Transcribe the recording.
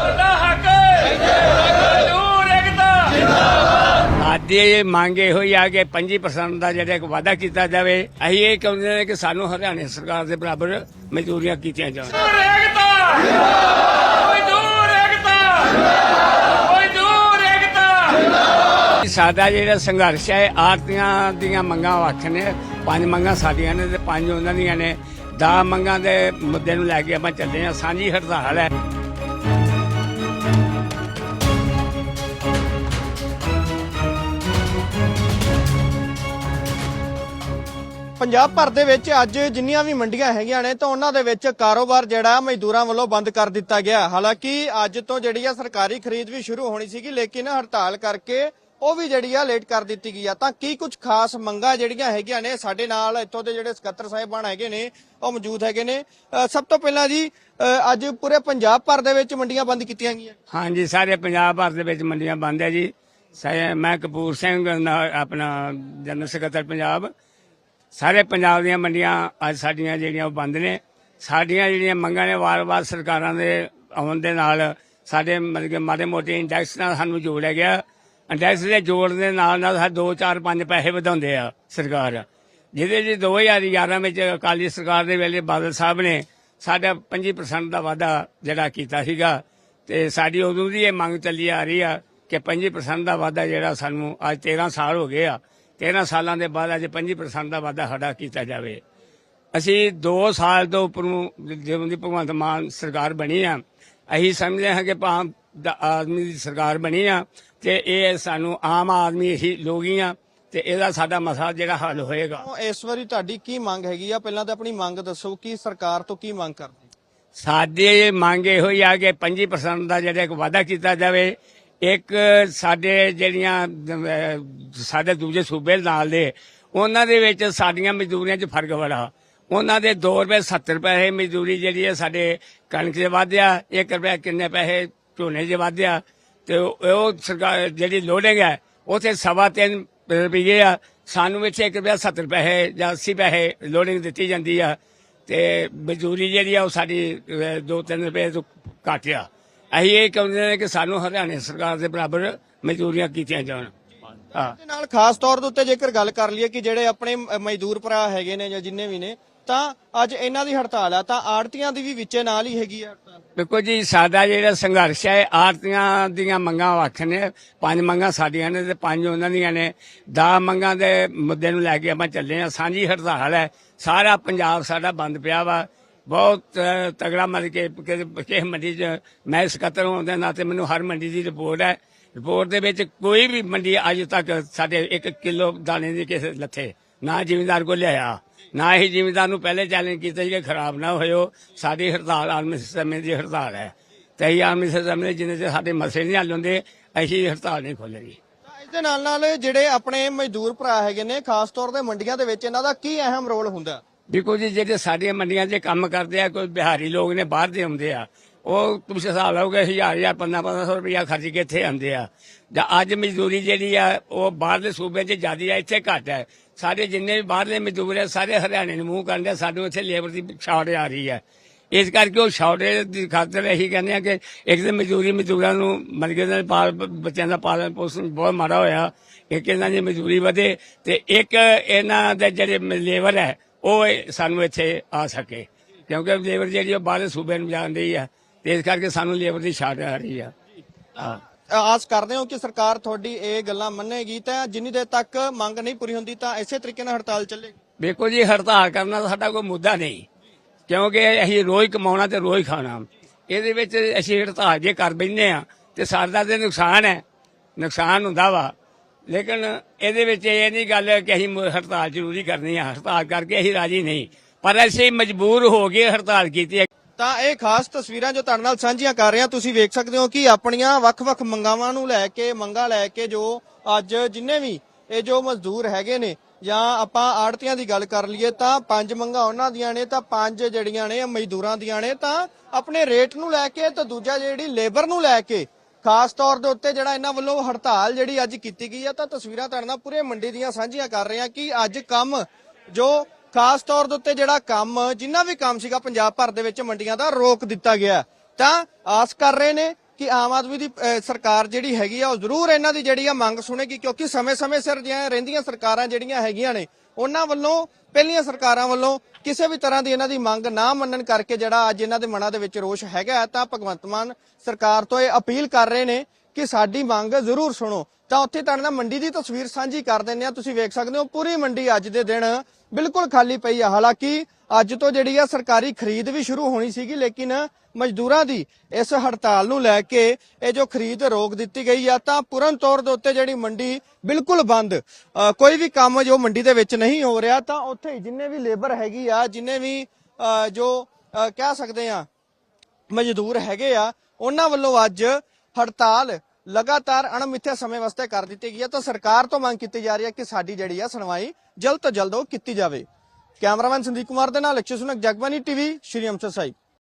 ਸਾਡਾ ਸਾਡੀ ਇਹ ਮੰਗ ਇਹੋ ਹੀ ਆ ਕਿ 25% ਦਾ ਜਿਹੜਾ ਇੱਕ ਵਾਅਦਾ ਕੀਤਾ ਜਾਵੇ, ਅਸੀਂ ਇਹ ਕਹਿੰਦੇ ਨੇ ਕਿ ਸਾਨੂੰ ਹਰਿਆਣਾ ਸਰਕਾਰ ਦੇ ਬਰਾਬਰ ਮਜ਼ਦੂਰੀਆਂ ਕੀਤੀਆਂ ਜਾਣ। ਸਾਡਾ ਜਿਹੜਾ ਸੰਘਰਸ਼ ਹੈ, ਆਰਤੀਆਂ ਦੀਆਂ ਮੰਗਾਂ ਵੱਖ ਨੇ, ਪੰਜ ਮੰਗਾਂ ਸਾਡੀਆਂ ਨੇ ਤੇ ਪੰਜ ਉਹਨਾਂ ਦੀਆਂ ਨੇ। ਦਾ ਮੰਗਾਂ ਦੇ ਮੁੱਦੇ ਨੂੰ ਲੈ ਕੇ ਆਪਾਂ ਚੱਲੇ ਹਾਂ। ਸਾਂਝੀ ਹੜਤਾਲ ਹੈ। ਪੰਜਾਬ ਭਰ ਦੇ ਵਿੱਚ ਅੱਜ ਜਿੰਨੀਆਂ ਵੀ ਮੰਡੀਆਂ ਹੈਗੀਆਂ ਨੇ ਤਾਂ ਉਹਨਾਂ ਦੇ ਵਿੱਚ ਕਾਰੋਬਾਰ ਜਿਹੜਾ ਮਜ਼ਦੂਰਾਂ ਵੱਲੋਂ ਬੰਦ ਕਰ ਦਿੱਤਾ ਗਿਆ। ਹਾਲਾਂਕਿ ਅੱਜ ਤੋਂ ਜਿਹੜੀ ਆ ਸਰਕਾਰੀ ਖਰੀਦ ਵੀ ਸ਼ੁਰੂ ਹੋਣੀ ਸੀਗੀ, ਲੇਕਿਨ ਹੜਤਾਲ ਕਰਕੇ ਉਹ ਵੀ ਜਿਹੜੀ ਆ ਲੇਟ ਕਰ ਦਿੱਤੀ ਗਈ ਆ। ਤਾਂ ਕੀ ਕੁਝ ਖਾਸ ਮੰਗਾਂ ਜਿਹੜੀਆਂ ਹੈਗੀਆਂ ਨੇ ਸਾਡੇ ਨਾਲ ਇੱਥੋਂ ਦੇ ਜਿਹੜੇ ਸਕੱਤਰ ਸਾਹਿਬਾਨ ਹੈਗੇ ਨੇ, ਉਹ ਮੌਜੂਦ ਹੈਗੇ ਨੇ। ਸਭ ਤੋਂ ਪਹਿਲਾਂ ਜੀ ਅੱਜ ਪੂਰੇ ਪੰਜਾਬ ਭਰ ਦੇ ਵਿੱਚ ਮੰਡੀਆਂ ਬੰਦ ਕੀਤੀਆਂ ਗਈਆਂ। ਹਾਂਜੀ, ਸਾਰੇ ਪੰਜਾਬ ਭਰ ਦੇ ਵਿੱਚ ਮੰਡੀਆਂ ਬੰਦ ਹੈ ਜੀ। ਮੈਂ ਕਪੂਰ ਸਿੰਘ ਨਾ- ਆਪਣਾ ਜਨਰਲ ਸਕੱਤਰ ਪੰਜਾਬ। ਸਾਰੇ ਪੰਜਾਬ ਦੀਆਂ ਮੰਡੀਆਂ ਅੱਜ ਸਾਡੀਆਂ ਜਿਹੜੀਆਂ ਉਹ ਬੰਦ ਨੇ। ਸਾਡੀਆਂ ਜਿਹੜੀਆਂ ਮੰਗਾਂ ਨੇ, ਵਾਰ-ਵਾਰ ਸਰਕਾਰਾਂ ਦੇ ਆਉਣ ਦੇ ਨਾਲ ਸਾਡੇ ਮਤਲਬ ਕਿ ਮਾੜੇ ਮੋਟੇ ਇੰਡੈਕਸ ਨਾਲ ਸਾਨੂੰ ਜੋੜਿਆ ਗਿਆ। ਇੰਡੈਕਸ ਦੇ ਜੋੜ ਦੇ ਨਾਲ ਨਾਲ ਸਾਡੇ 2 4 5 ਪੈਸੇ ਵਧਾਉਂਦੇ ਆ ਸਰਕਾਰ। ਜਿਹਦੇ ਜੀ 2011 ਵਿੱਚ ਅਕਾਲੀ ਸਰਕਾਰ ਦੇ ਵੇਲੇ ਬਾਦਲ ਸਾਹਿਬ ਨੇ ਸਾਡਾ 25% ਦਾ ਵਾਅਦਾ ਜਿਹੜਾ ਕੀਤਾ ਸੀਗਾ ਤੇ ਸਾਡੀ ਉਦੋਂ ਦੀ ਇਹ ਮੰਗ ਚੱਲੀ ਆ ਰਹੀ ਆ ਕਿ 25% ਦਾ ਵਾਅਦਾ ਜਿਹੜਾ ਸਾਨੂੰ ਅੱਜ 13 ਸਾਲ ਹੋ ਗਏ ਆ। 13 ਸਾਲਾਂ ਦੇ ਬਾਅਦ ਅੱਜ 25% ਦਾ ਵਾਅਦਾ ਸਾਡਾ ਕੀਤਾ ਜਾਵੇ। ਅਸੀਂ 2 ਸਾਲ ਤੋਂ ਉੱਪਰੋਂ ਜਦੋਂ ਦੀ ਭਗਵੰਤ ਮਾਨ ਸਰਕਾਰ ਬਣੀ ਆ ਅਸੀਂ ਸਮਝਦੇ ਹਾਂ ਕਿ ਦਾ ਆਦਮੀ ਦੀ ਸਰਕਾਰ ਬਣੀ ਆ ਤੇ ਇਹ ਸਾਨੂੰ ਆਮ ਆਦਮੀ ਹੀ ਹੀ ਆ ਤੇ ਇਹਦਾ ਸਾਡਾ ਮਸਲਾ ਜਿਹੜਾ ਹੱਲ ਹੋਏਗਾ। ਇਸ ਵਾਰੀ ਤੁਹਾਡੀ ਕੀ ਮੰਗ ਹੈਗੀ ਆ? ਪਹਿਲਾਂ ਤਾਂ ਆਪਣੀ ਮੰਗ ਦੱਸੋ ਕਿ ਸਰਕਾਰ ਤੋਂ ਕੀ ਮੰਗ ਕਰਦੇ? ਸਾਡੀ ਮੰਗ ਇਹੋ ਹੀ ਆ ਕਿ 25% ਦਾ ਜਿਹੜਾ ਇੱਕ ਵਾਅਦਾ ਕੀਤਾ ਜਾਵੇ ਇੱਕ ਸਾਡੇ ਜਿਹੜੀਆਂ ਸਾਡੇ ਦੂਜੇ ਸੂਬੇ ਨਾਲ ਦੇ ਉਹਨਾਂ ਦੇ ਵਿੱਚ ਸਾਡੀਆਂ ਮਜ਼ਦੂਰੀਆਂ 'ਚ ਫ਼ਰਕ ਬੜਾ। ਉਹਨਾਂ ਦੇ 2 ਰੁਪਏ 70 ਪੈਸੇ ਮਜ਼ਦੂਰੀ ਜਿਹੜੀ ਹੈ ਸਾਡੇ ਕਣਕ 'ਚ ਵਾਧਿਆ 1 ਰੁਪਏ ਕਿੰਨੇ ਪੈਸੇ ਝੋਨੇ 'ਚ ਵਧਿਆ ਤੇ ਉਹ ਸਰਕਾਰ ਜਿਹੜੀ ਲੋਡਿੰਗ ਹੈ, ਉਥੇ ਸਵਾ ਤਿੰਨ ਰੁਪਏ ਆ। ਸਾਨੂੰ ਇੱਥੇ 1 ਰੁਪਿਆ 70 ਪੈਸੇ ਜਾਂ 80 ਪੈਸੇ ਲੋਡਿੰਗ ਦਿੱਤੀ ਜਾਂਦੀ ਆ, ਤੇ ਮਜ਼ਦੂਰੀ ਜਿਹੜੀ ਆ ਉਹ ਸਾਡੀ 2-3 ਰੁਪਏ ਤੋਂ ਘੱਟ ਆ। ਅਸੀਂ ਇਹ ਕਹਿੰਦੇ ਨੇ ਕਿ ਸਾਨੂੰ ਹਰਿਆਣਾ ਸਰਕਾਰ ਦੇ ਬਰਾਬਰ ਮਜ਼ਦੂਰੀਆਂ ਕੀਤੀਆਂ ਜਾਣ। ਹਾਂ। ਨਾਲ ਖਾਸ ਤੌਰ ਦੇ ਉੱਤੇ ਜੇਕਰ ਗੱਲ ਕਰ ਲਈਏ ਕਿ ਜਿਹੜੇ ਆਪਣੇ ਮਜ਼ਦੂਰ ਭਰਾ ਹੈਗੇ ਨੇ ਜਾਂ ਜਿੰਨੇ ਵੀ ਨੇ ਤਾਂ ਅੱਜ ਇਹਨਾਂ ਦੀ ਹੜਤਾਲ ਆ, ਤਾਂ ਆੜਤੀਆਂ ਦੀ ਵੀ ਵਿੱਚੇ ਨਾਲ ਹੀ ਹੈਗੀ ਆ ਹੜਤਾਲ। ਦੇਖੋ ਜੀ, ਸਾਡਾ ਜਿਹੜਾ ਸੰਘਰਸ਼ ਹੈ ਆਰਤੀਆਂ ਦੀਆਂ ਮੰਗਾਂ ਵੱਖ ਨੇ, ਪੰਜ ਮੰਗਾਂ ਸਾਡੀਆਂ ਨੇ ਤੇ ਪੰਜ ਉਹਨਾਂ ਦੀਆਂ ਨੇ। ਦਾ ਮੰਗਾਂ ਦੇ ਮੁੱਦੇ ਨੂੰ ਲੈ ਕੇ ਆਪਾਂ ਚੱਲੇ ਆ ਸਾਂਝੀ ਹੜਤਾਲ ਹੈ। ਸਾਰਾ ਪੰਜਾਬ ਸਾਡਾ ਬੰਦ ਪਿਆ ਵਾ। ਬਹੁਤ ਤਗੜਾ ਮਤਲਬ ਕਿ ਕਿਸੇ ਮੰਡੀ 'ਚ ਮੈਂ ਸਕੱਤਰ ਹੋਣ ਦੇ ਨਾਤੇ ਮੈਨੂੰ ਹਰ ਮੰਡੀ ਦੀ ਰਿਪੋਰਟ ਹੈ। ਰਿਪੋਰਟ ਦੇ ਵਿੱਚ ਕੋਈ ਵੀ ਮੰਡੀ ਅੱਜ ਤੱਕ ਸਾਡੇ 1 ਕਿਲੋ ਦਾਣੇ ਦੀ ਕਿਸੇ ਲੱਥੇ ਨਾ ਜ਼ਿਮੀਂਦਾਰ ਕੋ ਲਿਆਇਆ। ਨਾ ਹੀ ਜ਼ਿਮੀਂਦਾਰ ਨੂੰ ਪਹਿਲੇ ਚੈਲੰਜ ਕੀਤਾ ਸੀ ਕਿ ਖਰਾਬ ਨਾ ਹੋਇਓ। ਸਾਡੀ ਹੜਤਾਲ ਆਲਮੀ ਸਿਸਟਮ ਦੀ ਹੜਤਾਲ ਹੈ। ਤੇ ਇਹ ਆਲਮੀ ਸਿਸਟਮ ਦੇ ਜਿੰਨੇ ਚਿਰ ਸਾਡੇ ਮਸਲੇ ਨਹੀਂ ਹੱਲ ਹੁੰਦੇ ਅਸੀਂ ਹੜਤਾਲ ਨਹੀਂ ਖੋਲ੍ਹਣੀ ਦੇ ਨਾਲ ਨਾਲ ਜਿਹੜੇ ਆਪਣੇ ਮਜ਼ਦੂਰ ਭਰਾ ਹੈਗੇ ਨੇ ਖਾਸ ਤੌਰ ਤੇ ਮੰਡੀਆਂ ਦੇ ਵਿੱਚ ਇਹਨਾਂ ਦਾ ਕੀ ਅਹਿਮ ਰੋਲ ਹੁੰਦਾ? ਦੇਖੋ ਜੀ ਜਿਹੜੇ ਸਾਡੀਆਂ ਮੰਡੀਆਂ 'ਚ ਕੰਮ ਕਰਦੇ ਆ ਕੋਈ ਬਿਹਾਰੀ ਲੋਕ ਨੇ ਬਾਹਰ ਦੇ ਆਉਂਦੇ ਆ ਉਹ ਤੁਸੀਂ ਹਿਸਾਬ ਲਾਓਗੇ ਹਜ਼ਾਰ ਹਜ਼ਾਰ, ਪੰਦਰਾਂ ਪੰਦਰਾਂ ਸੌ ਰੁਪਇਆ ਖਰਚ ਕੇ ਇੱਥੇ ਆਉਂਦੇ ਆ। ਜਾਂ ਅੱਜ ਮਜ਼ਦੂਰੀ ਜਿਹੜੀ ਆ, ਉਹ ਬਾਹਰਲੇ ਸੂਬਿਆਂ 'ਚ ਜ਼ਿਆਦੀ ਆ, ਇੱਥੇ ਘੱਟ ਹੈ ਸਾਡੇ ਜਿੰਨੇ ਵੀ ਬਾਹਰਲੇ ਮਜ਼ਦੂਰ ਆ, ਸਾਰੇ ਹਰਿਆਣੇ ਨੂੰ ਮੂੰਹ ਕਰਦੇ ਆ, ਸਾਨੂੰ ਇੱਥੇ ਲੇਬਰ ਦੀ ਸ਼ਾਰਟ ਆ ਰਹੀ ਹੈ ਇਸ ਕਰਕੇ ਉਹ ਸ਼ਾਰਟੇਜ ਦੀ ਖਾਤਰ ਇਹੀ ਕਹਿੰਦੇ ਆ ਕਿ ਇੱਕ ਤਾਂ ਮਜ਼ਦੂਰੀ ਮਜ਼ਦੂਰਾਂ ਨੂੰ ਮਰਗੇ ਦੇ ਪਾਲ, ਬੱਚਿਆਂ ਦਾ ਪਾਲਣ ਪੋਸ਼ਣ ਬਹੁਤ ਮਾੜਾ ਹੋਇਆ। ਇੱਕ ਇਹਨਾਂ ਦੀ ਮਜ਼ਦੂਰੀ ਵਧੇ ਤੇ ਇੱਕ ਇਹਨਾਂ ਦੇ ਜਿਹੜੇ ਲੇਬਰ ਹੈ, ਉਹ ਸਾਨੂੰ ਇੱਥੇ ਆ ਸਕੇ। ਕਿਉਂਕਿ ਲੇਬਰ ਜਿਹੜੀ ਉਹ ਬਾਹਰਲੇ ਸੂਬੇ ਨੂੰ ਜਾਂਦੀ ਹੈ ਤੇ ਇਸ ਕਰਕੇ ਸਾਨੂੰ ਲੇਬਰ ਦੀ ਸ਼ਾਰਟ ਆ ਰਹੀ ਆ। ਹਾਂ। ਆਸ ਕਰਦੇ ਹਾਂ ਕਿ ਸਰਕਾਰ ਤੁਹਾਡੀ ਇਹ ਗੱਲਾਂ ਮੰਨੇਗੀ ਤਾਂ ਜਿੰਨੀ ਦੇਰ ਤੱਕ ਮੰਗ ਨਹੀਂ ਪੂਰੀ ਹੁੰਦੀ ਤਾਂ ਇਸੇ ਤਰੀਕੇ ਨਾਲ ਹੜਤਾਲ ਚੱਲੇਗੀ। ਵੇਖੋ ਜੀ ਹੜਤਾਲ ਕਰਨਾ ਸਾਡਾ ਕੋਈ ਮੁੱਦਾ ਨਹੀਂ ਕਿਉਂਕਿ ਅਸੀਂ ਰੋਜ਼ ਕਮਾਉਣਾ ਤੇ ਰੋਜ਼ ਖਾਣਾ। ਇਹਦੇ ਵਿੱਚ ਅਸੀਂ ਹੜਤਾਲ ਜੇ ਕਰ ਬੈਠੇ ਆ ਤੇ ਸਾਡਾ ਤੇ ਨੁਕਸਾਨ ਹੈ। ਨੁਕਸਾਨ ਹੁੰਦਾ ਵਾ। ਲੇਕਿਨ ਇਹਦੇ ਵਿੱਚ ਇਹ ਨਹੀਂ ਗੱਲ ਕਿ ਅਸੀਂ ਹੜਤਾਲ ਜ਼ਰੂਰੀ ਕਰਨੀ ਆ। ਹੜਤਾਲ ਕਰਕੇ ਅਸੀਂ ਰਾਜੀ ਨਹੀਂ। ਪਰ ਅਸੀਂ ਮਜਬੂਰ ਹੋ ਕੇ ਹੜਤਾਲ ਕੀਤੀ ਤਾਂ ਇਹ ਖਾਸ ਤਸਵੀਰਾਂ ਜੋ ਤੁਹਾਡੇ ਨਾਲ ਸਾਂਝੀਆਂ ਕਰ ਰਹੇ ਹਾਂ ਤੁਸੀਂ ਵੇਖ ਸਕਦੇ ਹੋ ਕਿ ਆਪਣੀਆਂ ਵੱਖ-ਵੱਖ ਮੰਗਾਵਾਂ ਨੂੰ ਲੈ ਕੇ, ਮੰਗਾ ਲੈ ਕੇ ਜੋ ਅੱਜ ਜਿੰਨੇ ਵੀ ਇਹ ਜੋ ਮਜ਼ਦੂਰ ਹੈਗੇ ਨੇ, ਜਾਂ ਆਪਾਂ ਆੜਤੀਆਂ ਦੀ ਗੱਲ ਕਰ ਲਈਏ ਤਾਂ ਪੰਜ ਮੰਗਾ ਉਹਨਾਂ ਦੀਆਂ ਨੇ, ਤਾਂ ਪੰਜ ਜਿਹੜੀਆਂ ਨੇ ਮਜ਼ਦੂਰਾਂ ਦੀਆਂ ਨੇ, ਤਾਂ ਆਪਣੇ ਰੇਟ ਨੂੰ ਲੈ ਕੇ ਤੇ ਦੂਜਾ ਜਿਹੜੀ ਲੇਬਰ ਨੂੰ ਲੈ ਕੇ, ਖਾਸ ਤੌਰ ਦੇ ਉੱਤੇ ਜਿਹੜਾ ਇਹਨਾਂ ਵੱਲੋਂ ਹੜਤਾਲ ਜਿਹੜੀ ਅੱਜ ਕੀਤੀ ਗਈ ਹੈ ਤਾਂ ਤਸਵੀਰਾਂ ਤੁਹਾਡੇ ਨਾਲ ਪੂਰੇ ਮੰਡੀ ਦੀਆਂ ਸਾਂਝੀਆਂ ਕਰ ਰਹੇ ਹਾਂ ਕਿ ਅੱਜ ਕੰਮ ਜੋ ਖਾਸ ਤੌਰ ਦੇ ਉੱਤੇ ਜਿਹੜਾ ਕੰਮ, ਜਿੰਨਾ ਵੀ ਕੰਮ ਸੀਗਾ ਪੰਜਾਬ ਭਰ ਦੇ ਵਿੱਚ ਮੰਡੀਆਂ ਦਾ, ਰੋਕ ਦਿੱਤਾ ਗਿਆ ਤਾਂ ਆਸ ਕਰ ਰਹੇ ਨੇ ਕਿ ਆਮ ਆਦਮੀ ਦੀ ਸਰਕਾਰ ਜਿਹੜੀ ਹੈਗੀ ਆ, ਉਹ ਜ਼ਰੂਰ ਇਹਨਾਂ ਦੀ ਜਿਹੜੀ ਆ ਮੰਗ ਸੁਣੇਗੀ, ਕਿਉਂਕਿ ਸਮੇਂ-ਸਮੇਂ ਸਿਰ ਜਿਹੜੀਆਂ, ਰਹਿੰਦੀਆਂ ਸਰਕਾਰਾਂ ਜਿਹੜੀਆਂ ਹੈਗੀਆਂ ਨੇ, ਉਹਨਾਂ ਵੱਲੋਂ, ਪਹਿਲੀਆਂ ਸਰਕਾਰਾਂ ਵੱਲੋਂ ਕਿਸੇ ਵੀ ਤਰ੍ਹਾਂ ਦੀ ਇਹਨਾਂ ਦੀ ਮੰਗ ਨਾ ਮੰਨਣ ਕਰਕੇ ਜਿਹੜਾ ਅੱਜ ਇਹਨਾਂ ਦੇ ਮਨਾਂ ਦੇ ਵਿੱਚ ਰੋਸ਼ ਹੈਗਾ ਤਾਂ ਭਗਵੰਤ ਮਾਨ ਸਰਕਾਰ ਤੋਂ ਇਹ ਅਪੀਲ ਕਰ ਰਹੇ ਨੇ ਕਿ ਸਾਡੀ ਮੰਗ ਜ਼ਰੂਰ ਸੁਣੋ। ਤਾਂ ਉੱਥੇ ਤੁਹਾਡੇ ਨਾਲ ਮੰਡੀ ਦੀ ਤਸਵੀਰ ਸਾਂਝੀ ਕਰ ਦਿੰਦੇ ਆ ਤੁਸੀਂ ਵੇਖ ਸਕਦੇ ਹੋ ਪੂਰੀ ਮੰਡੀ ਅੱਜ ਦੇ ਦਿਨ ਬਿਲਕੁਲ ਖਾਲੀ ਪਈ ਆ। ਹਾਲਾਂਕਿ ਅੱਜ ਤੋਂ ਜਿਹੜੀ ਆ ਸਰਕਾਰੀ ਖਰੀਦ ਵੀ ਸ਼ੁਰੂ ਹੋਣੀ ਸੀਗੀ, ਲੇਕਿਨ ਮਜ਼ਦੂਰਾਂ ਦੀ ਇਸ ਹੜਤਾਲ ਨੂੰ ਲੈ ਕੇ ਇਹ ਜੋ ਖਰੀਦ ਰੋਕ ਦਿੱਤੀ ਗਈ ਆ, ਤਾਂ ਪੂਰਨ ਤੌਰ ਦੇ ਉੱਤੇ ਜਿਹੜੀ ਮੰਡੀ ਬਿਲਕੁਲ ਬੰਦ। ਕੋਈ ਵੀ ਕੰਮ ਜੋ ਮੰਡੀ ਦੇ ਵਿੱਚ ਨਹੀਂ ਹੋ ਰਿਹਾ, ਤਾਂ ਉੱਥੇ ਜਿੰਨੇ ਵੀ ਲੇਬਰ ਹੈਗੀ ਆ, ਜਿੰਨੇ ਵੀ ਜੋ ਕਹਿ ਸਕਦੇ ਆ, ਮਜ਼ਦੂਰ ਹੈਗੇ ਆ, ਉਹਨਾਂ ਵੱਲੋਂ ਅੱਜ ਹੜਤਾਲ ਲਗਾਤਾਰ ਅਣਮਿੱਥੇ ਸਮੇਂ ਵਾਸਤੇ ਕਰ ਦਿੱਤੀ ਗਈ ਹੈ ਤਾਂ ਸਰਕਾਰ ਤੋਂ ਮੰਗ ਕੀਤੀ ਜਾ ਰਹੀ ਹੈ ਕਿ ਸਾਡੀ ਜਿਹੜੀ ਆ ਸੁਣਵਾਈ ਜਲਦ ਤੋਂ ਜਲਦ ਉਹ ਕੀਤੀ ਜਾਵੇ। ਕੈਮਰਾਮੈਨ ਸੰਦੀਪ ਕੁਮਾਰ ਦੇ ਨਾਲ ਅਕਸ਼ੇ ਸੁਨਕ ਜਗਬਾਨੀ ਟੀਵੀ, ਸ਼੍ਰੀ ਅੰਮ੍ਰਿਤਸਰ ਸਾਹਿਬ।